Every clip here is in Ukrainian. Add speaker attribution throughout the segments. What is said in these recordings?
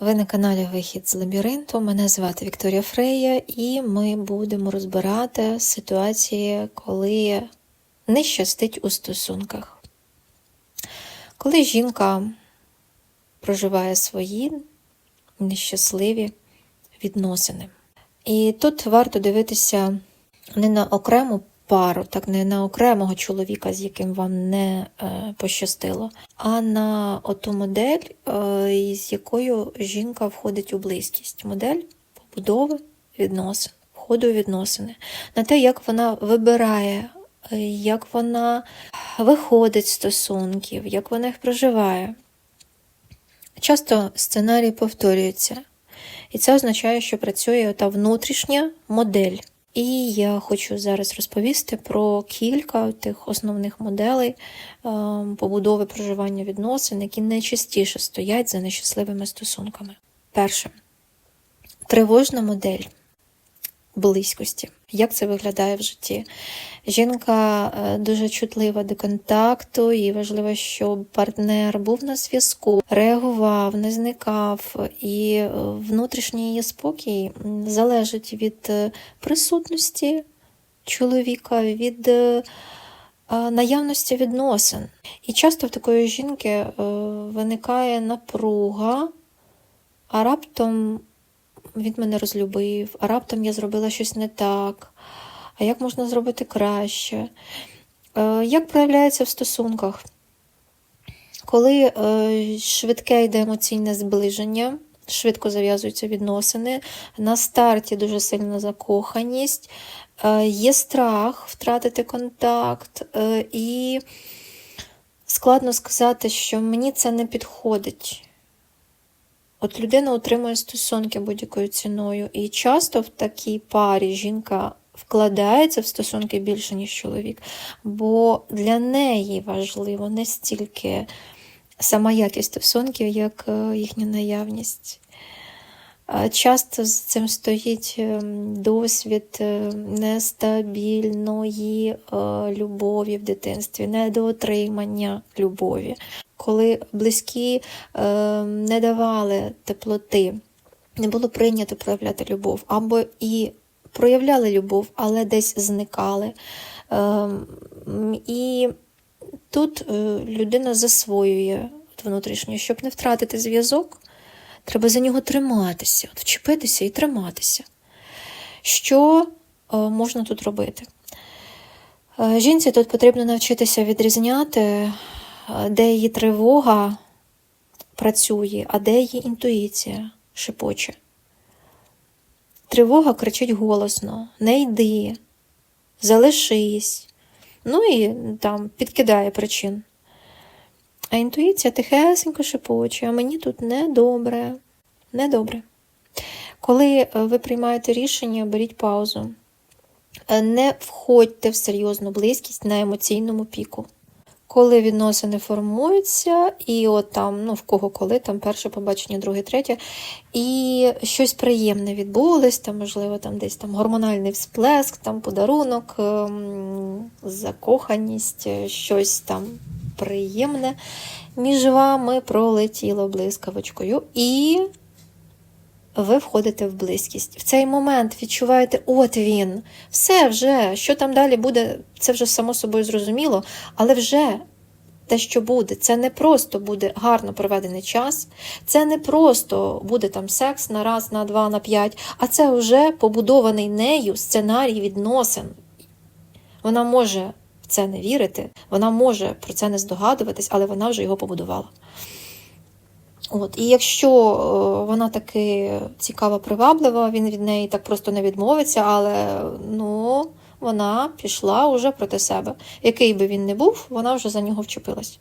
Speaker 1: Ви на каналі Вихід з лабіринту. Мене звати Вікторія Фрея, і ми будемо розбирати ситуації, коли не щастить у стосунках. Коли жінка проживає свої нещасливі відносини. І тут варто дивитися не на окрему пару, так не на окремого чоловіка, з яким вам не е, пощастило, а на оту модель, е, з якою жінка входить у близькість. Модель побудови відносин, входу у відносини, на те, як вона вибирає, е, як вона виходить з стосунків, як вона їх проживає. Часто сценарій повторюється, і це означає, що працює та внутрішня модель. І я хочу зараз розповісти про кілька тих основних моделей е, побудови проживання відносин, які найчастіше стоять за нещасливими стосунками. Перше тривожна модель близькості. Як це виглядає в житті? Жінка е, дуже чутлива до контакту, і важливо, щоб партнер був на зв'язку, реагував, не зникав, і е, внутрішній її спокій залежить від е, присутності чоловіка, від наявності відносин. І часто в такої жінки виникає напруга, а раптом він мене розлюбив, а раптом я зробила щось не так. А як можна зробити краще? Е, як проявляється в стосунках? Коли е, швидке йде емоційне зближення, швидко зав'язуються відносини, на старті дуже сильна закоханість, е, є страх втратити контакт, і складно сказати, що мені це не підходить. От людина отримує стосунки будь-якою ціною. І часто в такій парі жінка вкладається в стосунки більше, ніж чоловік, бо для неї важливо не стільки сама якість стосунків, як е, їхня наявність. Часто з цим стоїть ем, досвід е, нестабільної е, любові в дитинстві, недоотримання любові коли близькі е, не давали теплоти, не було прийнято проявляти любов, або і проявляли любов, але десь зникали. Е, і тут е, людина засвоює внутрішньо, щоб не втратити зв'язок, треба за нього триматися, от вчепитися і триматися. Що е, можна тут робити? Е, жінці тут потрібно навчитися відрізняти де її тривога працює, а де її інтуїція шепоче. Тривога кричить голосно: не йди, залишись. Ну і там підкидає причин. А інтуїція тихесенько шепоче, а мені тут недобре, недобре. Коли е, ви приймаєте рішення, беріть паузу. Е, не входьте в серйозну близькість на емоційному піку коли відносини формуються, і от там, ну в кого коли, там перше побачення, друге, третє, і щось приємне відбулось, там, можливо, там десь там гормональний всплеск, там подарунок, ем, закоханість, щось там приємне. Між вами пролетіло блискавочкою. І ви входите в близькість. В цей момент відчуваєте, от він, все вже, що там далі буде, це вже само собою зрозуміло, але вже те, що буде, це не просто буде гарно проведений час, це не просто буде там секс на раз, на два, на п'ять, а це вже побудований нею сценарій відносин. Вона може в це не вірити, вона може про це не здогадуватись, але вона вже його побудувала. От, І якщо е, вона таки цікава, приваблива, він від неї так просто не відмовиться, але ну, вона пішла уже проти себе. Який би він не був, вона вже за нього вчепилась.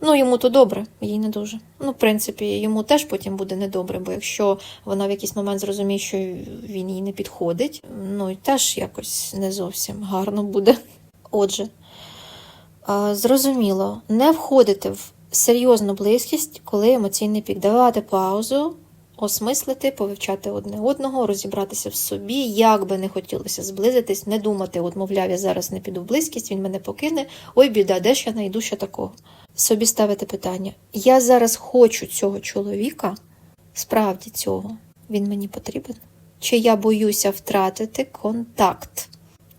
Speaker 1: Ну, йому то добре, їй не дуже. Ну, в принципі, йому теж потім буде недобре, бо якщо вона в якийсь момент зрозуміє, що він їй не підходить, ну і теж якось не зовсім гарно буде. Отже, зрозуміло, не входити в серйозну близькість, коли емоційний пік. Давати паузу, осмислити, повивчати одне одного, розібратися в собі, як би не хотілося зблизитись, не думати, от, мовляв, я зараз не піду в близькість, він мене покине. Ой, біда, де ж я знайду ще такого? Собі ставити питання: я зараз хочу цього чоловіка, справді цього він мені потрібен? Чи я боюся втратити контакт?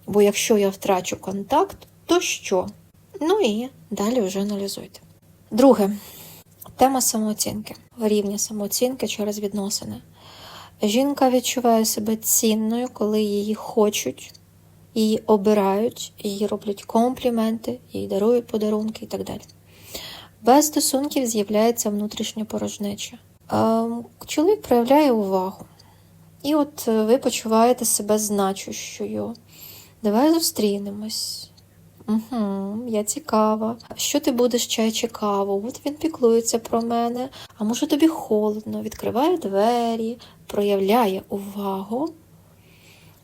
Speaker 1: Бо якщо я втрачу контакт, то що? Ну і далі вже аналізуйте. Друге, тема самооцінки, рівня самооцінки через відносини. Жінка відчуває себе цінною, коли її хочуть, її обирають, їй роблять компліменти, їй дарують подарунки і так далі. Без стосунків з'являється внутрішня порожнеча. Ем, Чоловік проявляє увагу. І от е, ви почуваєте себе значущою. Давай зустрінемось. Угу, я цікава. Що ти будеш чай чи каву? От він піклується про мене. А може тобі холодно, відкриває двері, проявляє увагу,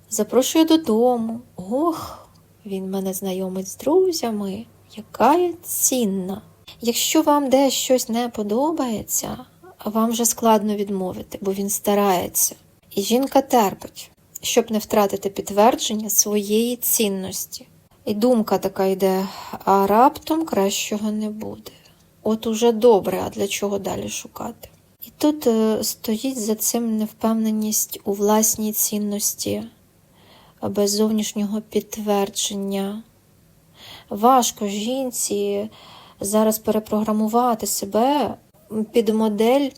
Speaker 1: запрошує додому. Ох, він мене знайомить з друзями. Яка я цінна. Якщо вам десь щось не подобається, вам вже складно відмовити, бо він старається. І жінка терпить, щоб не втратити підтвердження своєї цінності. І думка така йде, а раптом кращого не буде. От уже добре, а для чого далі шукати? І тут е, стоїть за цим невпевненість у власній цінності, без зовнішнього підтвердження. Важко жінці зараз перепрограмувати себе під модель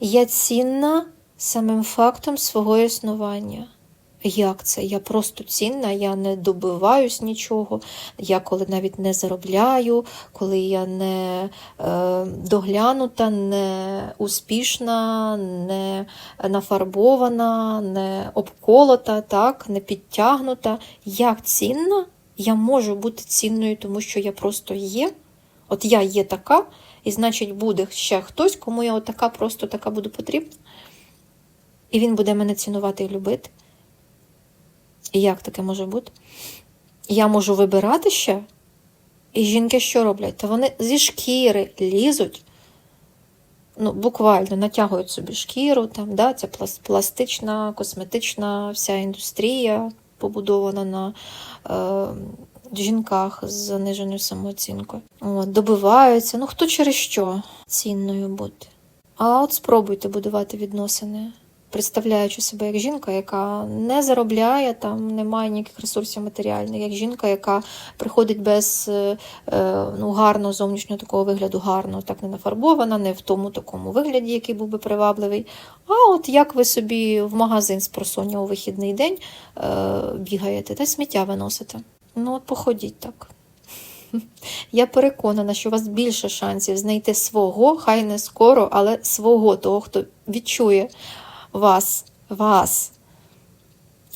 Speaker 1: я цінна самим фактом свого існування. Як це? Я просто цінна, я не добиваюсь нічого, я коли навіть не заробляю, коли я не е, доглянута, не успішна, не нафарбована, не обколота, так, не підтягнута. Як цінна, я можу бути цінною, тому що я просто є. От я є така, і значить, буде ще хтось, кому я отака, просто така буду потрібна. І він буде мене цінувати і любити. Як таке може бути? Я можу вибирати ще? І жінки що роблять? Та вони зі шкіри лізуть, ну, буквально натягують собі шкіру, там, да, це пластична, косметична вся індустрія побудована на е, жінках з заниженою самооцінкою. От, добиваються, ну хто через що цінною бути. А от спробуйте будувати відносини представляючи себе як жінка, яка не заробляє, там не має ніяких ресурсів матеріальних, як жінка, яка приходить без е, е, ну, гарного зовнішнього такого вигляду, гарно, так не нафарбована, не в тому такому вигляді, який був би привабливий. А от як ви собі в магазин з просоння у вихідний день е, бігаєте та сміття виносите. Ну, от походіть так. Я переконана, що у вас більше шансів знайти свого, хай не скоро, але свого того, хто відчує вас, вас,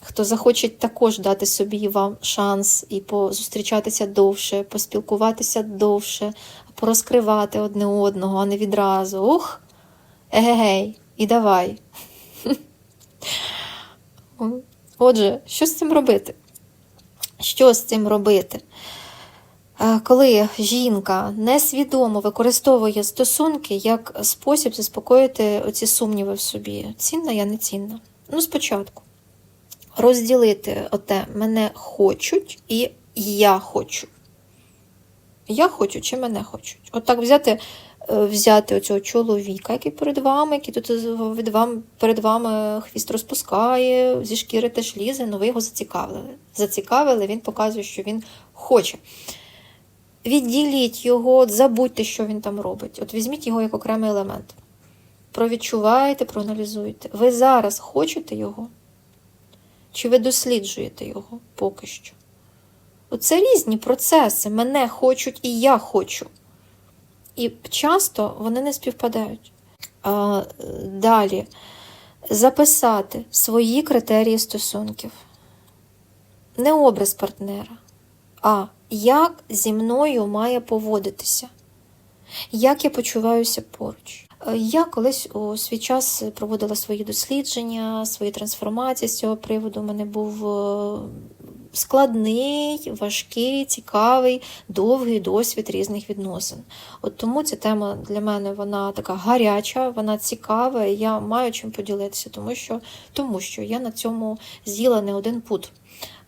Speaker 1: хто захоче також дати собі вам шанс і позустрічатися довше, поспілкуватися довше, порозкривати одне одного, а не відразу. Ух, егегей, і давай. Отже, що з цим робити? Що з цим робити? Коли жінка несвідомо використовує стосунки як спосіб заспокоїти оці сумніви в собі, цінна я не цінна. Ну, спочатку розділити оте мене хочуть і я хочу. Я хочу чи мене хочуть. Отак От взяти е, взяти оцього чоловіка, який перед вами, який тут від вам, перед вами хвіст розпускає, зі шкіри теж лізе, але ви його зацікавили. Зацікавили, він показує, що він хоче. Відділіть його, забудьте, що він там робить. От візьміть його як окремий елемент. Провідчувайте, проаналізуйте. Ви зараз хочете його? Чи ви досліджуєте його поки що? Оце різні процеси. Мене хочуть і я хочу. І часто вони не співпадають. А, Далі записати свої критерії стосунків. Не образ партнера, а як зі мною має поводитися, як я почуваюся поруч. Е, я колись у свій час проводила свої дослідження, свої трансформації з цього приводу. У мене був е, складний, важкий, цікавий, довгий досвід різних відносин. От тому ця тема для мене вона така гаряча, вона цікава, і я маю чим поділитися, тому що, тому що я на цьому з'їла не один пут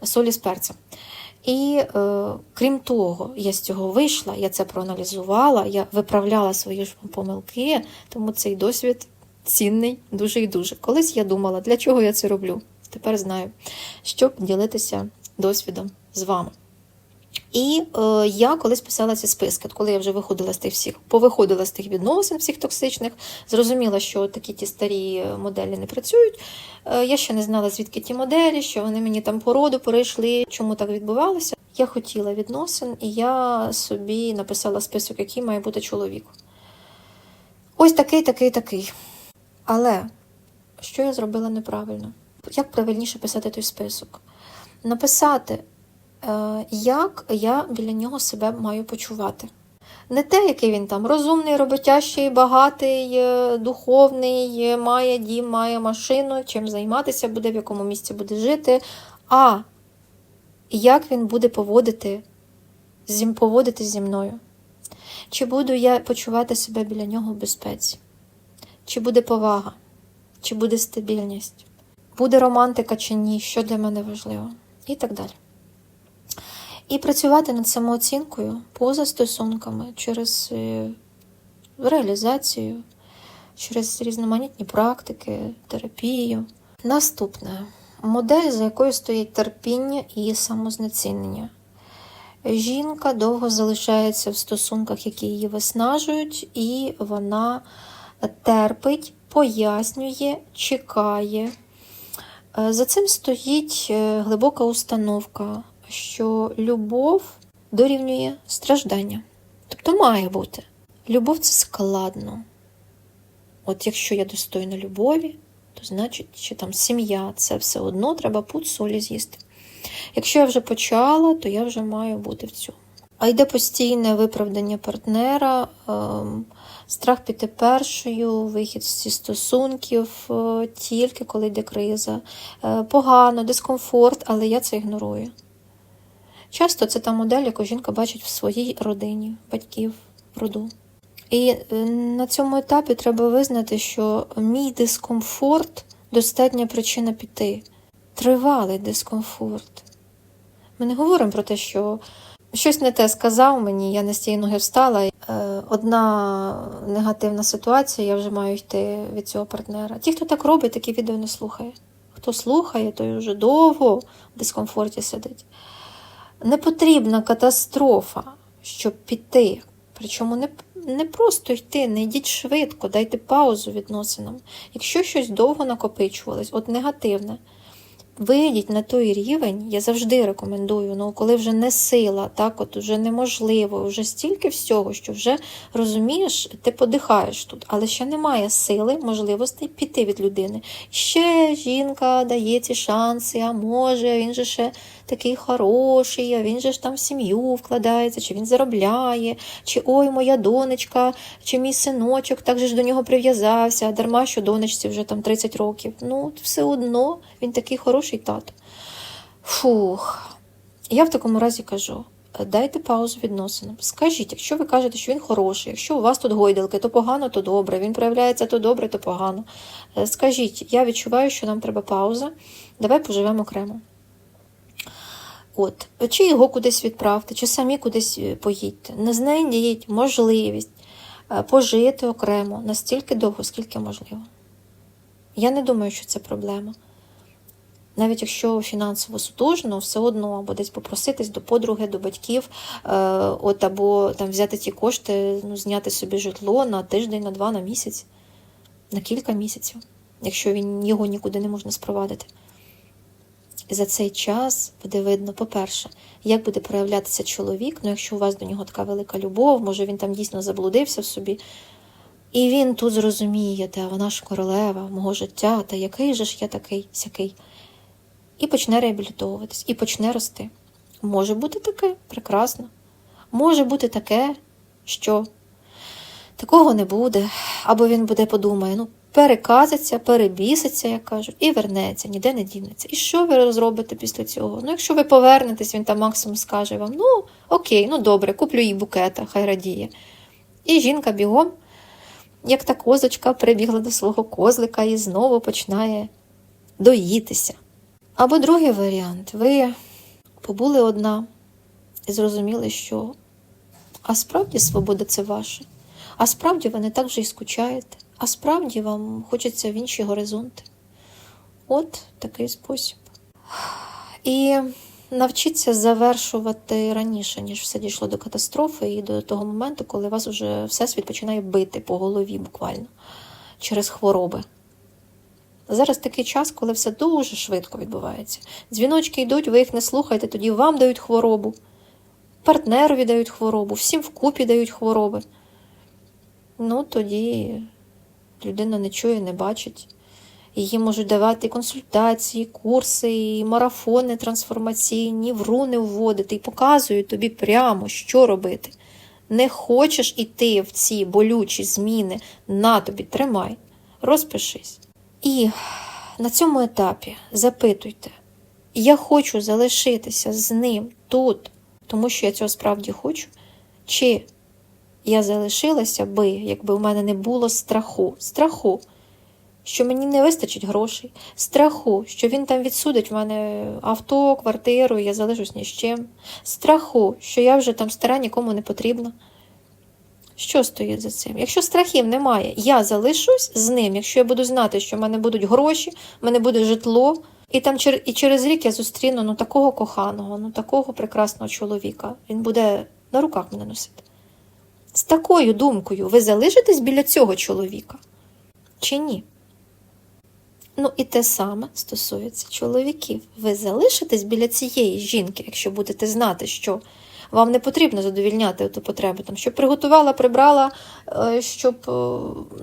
Speaker 1: солі з перцем. І е, крім того, я з цього вийшла, я це проаналізувала, я виправляла свої ж помилки, тому цей досвід цінний, дуже і дуже. Колись я думала, для чого я це роблю. Тепер знаю, щоб ділитися досвідом з вами. І е, я колись писала ці списки, коли я вже виходила з тих всіх, повиходила з тих відносин, всіх токсичних, зрозуміла, що такі ті старі моделі не працюють. Е, я ще не знала, звідки ті моделі, що вони мені там по роду перейшли, чому так відбувалося. Я хотіла відносин, і я собі написала список, який має бути чоловік. Ось такий, такий, такий. Але що я зробила неправильно? Як правильніше писати той список? Написати, е, як я біля нього себе маю почувати. Не те, який він там розумний, роботящий, багатий, е, духовний, е, має дім, має машину, чим займатися буде, в якому місці буде жити, а як він буде поводити, поводитись зі мною. Чи буду я почувати себе біля нього в безпеці? Чи буде повага? Чи буде стабільність? Буде романтика чи ні, що для мене важливо, і так далі. І працювати над самооцінкою поза стосунками через е, реалізацію, через різноманітні практики, терапію. Наступне модель, за якою стоїть терпіння і самознецінення. Жінка довго залишається в стосунках, які її виснажують, і вона терпить, пояснює, чекає. Е, За цим стоїть е, глибока установка, що любов дорівнює страждання. Тобто має бути. Любов це складно. От якщо я достойна любові, то значить, що там сім'я, це все одно треба пуд солі з'їсти. Якщо я вже почала, то я вже маю бути в цьому. А йде постійне виправдання партнера, ем, страх піти першою, вихід зі стосунків, е, тільки коли йде криза. Е, Погано, дискомфорт, але я це ігнорую. Часто це та модель, яку жінка бачить в своїй родині, батьків, роду. І е, на цьому етапі треба визнати, що мій дискомфорт достатня причина піти. Тривалий дискомфорт. Ми не говоримо про те, що щось не те сказав мені, я не з тієї ноги встала. Е, Одна негативна ситуація, я вже маю йти від цього партнера. Ті, хто так робить, такі відео не слухає. Хто слухає, той вже довго в дискомфорті сидить. Не потрібна катастрофа, щоб піти. Причому не, не просто йти, не йдіть швидко, дайте паузу відносинам. Якщо щось довго накопичувалось, от негативне, вийдіть на той рівень, я завжди рекомендую, ну коли вже не сила, так от вже неможливо, вже стільки всього, що вже розумієш, ти подихаєш тут, але ще немає сили, можливостей піти від людини. Ще жінка дає ці шанси, а може, він же ще такий хороший, а він же ж там в сім'ю вкладається, чи він заробляє, чи ой, моя донечка, чи мій синочок так же ж до нього прив'язався, а дарма що донечці вже там 30 років. Ну, все одно він такий хороший тато. Фух. Я в такому разі кажу: дайте паузу відносинам. Скажіть, якщо ви кажете, що він хороший, якщо у вас тут гойдалки, то погано, то добре. Він проявляється то добре, то погано. Е, Скажіть, я відчуваю, що нам треба пауза. Давай поживемо окремо. От, чи його кудись відправте, чи самі кудись е, поїдьте. Не знайдіть можливість е, пожити окремо настільки довго, скільки можливо. Я не думаю, що це проблема. Навіть якщо фінансово сутужно, все одно або десь попроситись до подруги, до батьків, е, от або там взяти ті кошти, ну, зняти собі житло на тиждень, на два, на місяць, на кілька місяців, якщо він його нікуди не можна спровадити. І за цей час буде видно, по-перше, як буде проявлятися чоловік, ну якщо у вас до нього така велика любов, може він там дійсно заблудився в собі. І він тут зрозуміє, та вона ж королева мого життя, та який же ж я такий сякий. І почне реабілітовуватись, і почне рости. Може бути таке прекрасно. Може бути таке, що такого не буде, або він буде подумає, ну, переказиться, перебіситься, як кажуть, і вернеться, ніде не дінеться. І що ви зробите після цього? Ну, якщо ви повернетесь, він там максимум скаже вам: ну, окей, ну добре, куплю їй букета, хай радіє. І жінка бігом, як та козочка, прибігла до свого козлика і знову починає доїтися. Або другий варіант: ви побули одна і зрозуміли, що а справді свобода це ваша, а справді ви не так вже й скучаєте, а справді вам хочеться в інші горизонти. От такий спосіб. І навчіться завершувати раніше, ніж все дійшло до катастрофи, і до того моменту, коли вас вже всесвіт починає бити по голові буквально через хвороби. Зараз такий час, коли все дуже швидко відбувається. Дзвіночки йдуть, ви їх не слухаєте, тоді вам дають хворобу, партнерові дають хворобу, всім вкупі дають хвороби. Ну, тоді людина не чує, не бачить. Її можуть давати консультації, курси, і марафони трансформаційні, в руни вводити і показують тобі прямо, що робити. Не хочеш іти в ці болючі зміни, на тобі тримай, розпишись. І на цьому етапі запитуйте: я хочу залишитися з ним тут, тому що я цього справді хочу, чи я залишилася би, якби в мене не було страху, страху, що мені не вистачить грошей, страху, що він там відсудить в мене авто, квартиру, я залишусь ні з чим, страху, що я вже там стара нікому не потрібна. Що стоїть за цим? Якщо страхів немає, я залишусь з ним, якщо я буду знати, що в мене будуть гроші, в мене буде житло, і там і через рік я зустріну ну, такого коханого, ну такого прекрасного чоловіка. Він буде на руках мене носити. З такою думкою ви залишитесь біля цього чоловіка чи ні? Ну і те саме стосується чоловіків. Ви залишитесь біля цієї жінки, якщо будете знати, що вам не потрібно задовільняти ту потребу, там, щоб приготувала, прибрала, е, щоб е,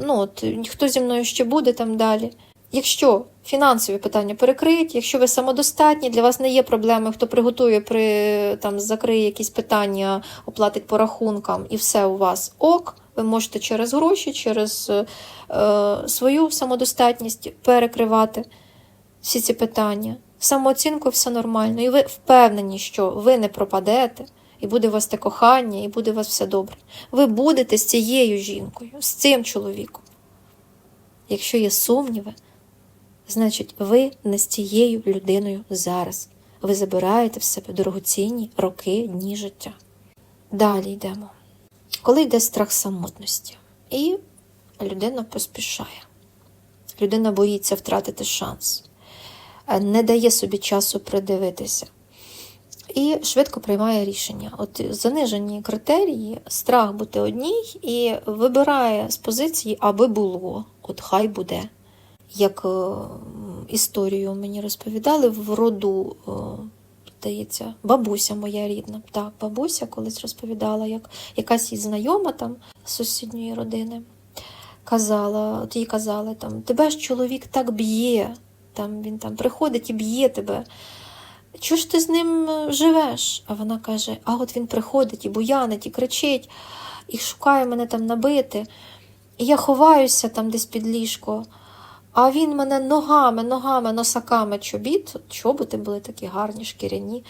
Speaker 1: ну, от, хто зі мною ще буде там далі. Якщо фінансові питання перекриті, якщо ви самодостатні, для вас не є проблеми, хто приготує, при, там, закриє якісь питання, оплатить по рахункам, і все у вас ок, ви можете через гроші, через е, свою самодостатність перекривати всі ці питання. Самооцінкою все нормально. І ви впевнені, що ви не пропадете, і буде у вас те кохання, і буде у вас все добре. Ви будете з цією жінкою, з цим чоловіком. Якщо є сумніви, значить, ви не з цією людиною зараз. Ви забираєте в себе дорогоцінні роки, дні життя. Далі йдемо. Коли йде страх самотності, і людина поспішає, людина боїться втратити шанс, не дає собі часу придивитися і швидко приймає рішення. От занижені критерії, страх бути одній, і вибирає з позиції, аби було, от хай буде. Як е, історію мені розповідали в роду, е, здається, бабуся моя рідна. Так, бабуся колись розповідала, як якась її знайома там з сусідньої родини казала, от їй казали, там, тебе ж чоловік так б'є, там, він там приходить і б'є тебе. Чого ж ти з ним е, живеш? А вона каже: а от він приходить і буянить, і кричить, і шукає мене там набити. І я ховаюся там десь під ліжко, а він мене ногами, ногами, носаками чобіт, чоботи були такі гарні, шкіряні.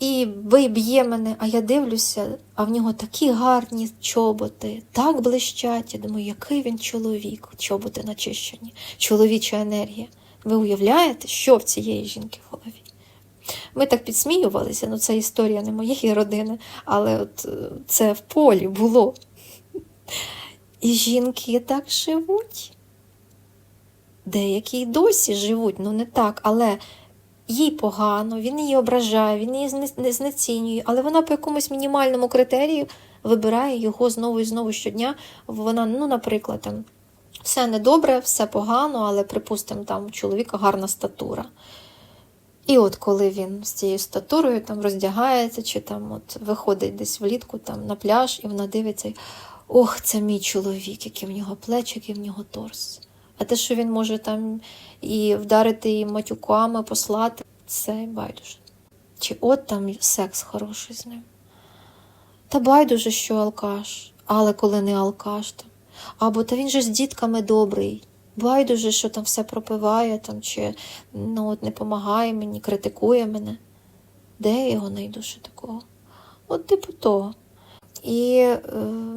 Speaker 1: І б'є мене, а я дивлюся, а в нього такі гарні чоботи, так блищать. Я думаю, який він чоловік, чоботи начищені, чоловіча енергія. Ви уявляєте, що в цієї жінки в голові? Ми так підсміювалися, ну це історія не моєї родини, але от е, це в полі було. І жінки так живуть. Деякі й досі живуть, ну не так, але їй погано, він її ображає, він її знецінює, але вона по якомусь мінімальному критерію вибирає його знову і знову щодня. Вона, ну, наприклад, там, все недобре, все погано, але, припустимо, там у чоловіка гарна статура. І от коли він з цією статурою там роздягається, чи там от виходить десь влітку там на пляж, і вона дивиться, ох, це мій чоловік, які в нього плечі, які в нього торс. А те, що він може там і вдарити і матюками, послати, це байдуже. Чи от там секс хороший з ним. Та байдуже, що алкаш, але коли не алкаш там. Або та він же з дітками добрий. Байдуже, що там все пропиває, там, чи ну, от не допомагає мені, критикує мене. Де я його знайду ще такого? От типу того. І е,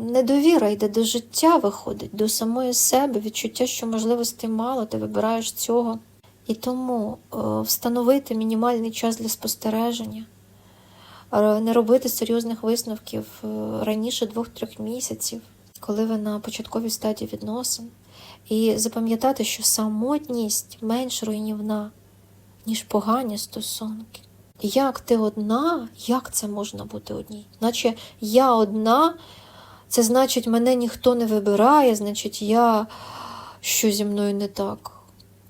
Speaker 1: недовіра йде до життя, виходить, до самої себе, відчуття, що можливостей мало, ти вибираєш цього. І тому е, встановити мінімальний час для спостереження, не робити серйозних висновків е, раніше двох-трьох місяців, коли ви на початковій стадії відносин. І запам'ятати, що самотність менш руйнівна, ніж погані стосунки. Як ти одна, як це можна бути одній? Наче я одна, це значить, мене ніхто не вибирає, значить, я що зі мною не так.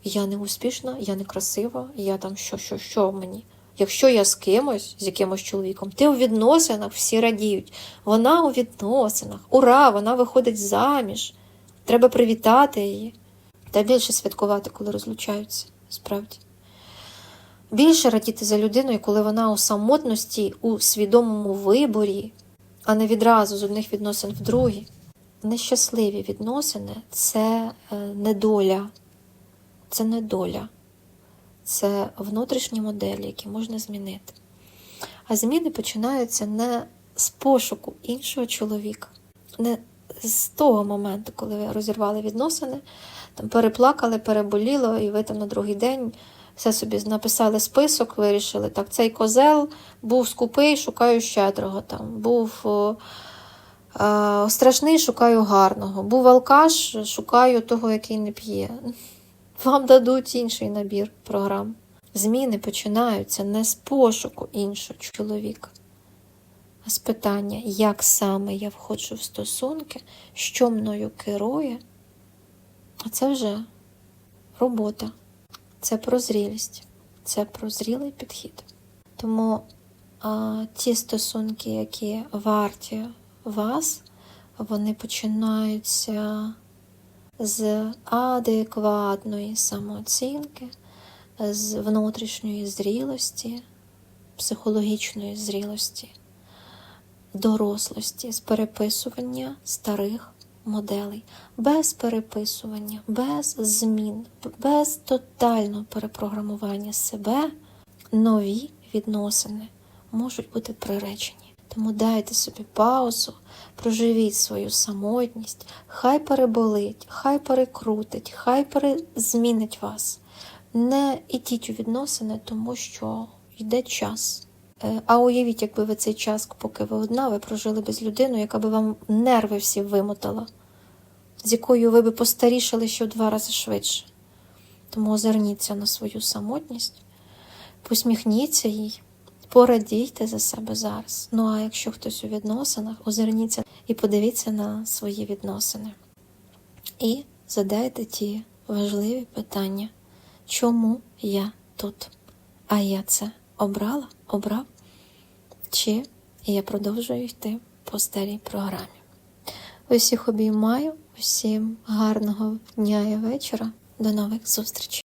Speaker 1: Я не успішна, я не красива, я там що, що, що мені. Якщо я з кимось, з якимось чоловіком, ти у відносинах, всі радіють. Вона у відносинах. Ура! Вона виходить заміж. Треба привітати її. Та більше святкувати, коли розлучаються, справді. Більше радіти за людиною, коли вона у самотності, у свідомому виборі, а не відразу з одних відносин в другі. Нещасливі відносини це е, недоля. Це недоля. Це внутрішні моделі, які можна змінити. А зміни починаються не з пошуку іншого чоловіка, не з того моменту, коли ви розірвали відносини, там переплакали, переболіло, і ви там на другий день все собі написали список, вирішили, так, цей козел був скупий, шукаю щедрого. Там, був е, страшний, шукаю гарного. Був алкаш, шукаю того, який не п'є. Вам дадуть інший набір програм. Зміни починаються не з пошуку іншого чоловіка, а з питання, як саме я входжу в стосунки, що мною керує. А це вже робота, це прозрілість, це прозрілий підхід. Тому а, ті стосунки, які варті вас, вони починаються з адекватної самооцінки, з внутрішньої зрілості, психологічної зрілості, дорослості, з переписування старих моделей, без переписування, без змін, без тотального перепрограмування себе, нові відносини можуть бути приречені. Тому дайте собі паузу, проживіть свою самотність, хай переболить, хай перекрутить, хай перезмінить вас. Не ідіть у відносини, тому що йде час. Е, А уявіть, якби ви цей час, поки ви одна, ви прожили без людини, яка би вам нерви всі вимотала, з якою ви би постарішали ще в два рази швидше. Тому озирніться на свою самотність, посміхніться їй. Порадійте за себе зараз. Ну а якщо хтось у відносинах, озирніться і подивіться на свої відносини. І задайте ті важливі питання, чому я тут? А я це обрала, обрав? Чи я продовжую йти по старій програмі? Усіх обіймаю, усім гарного дня і вечора. До нових зустрічей!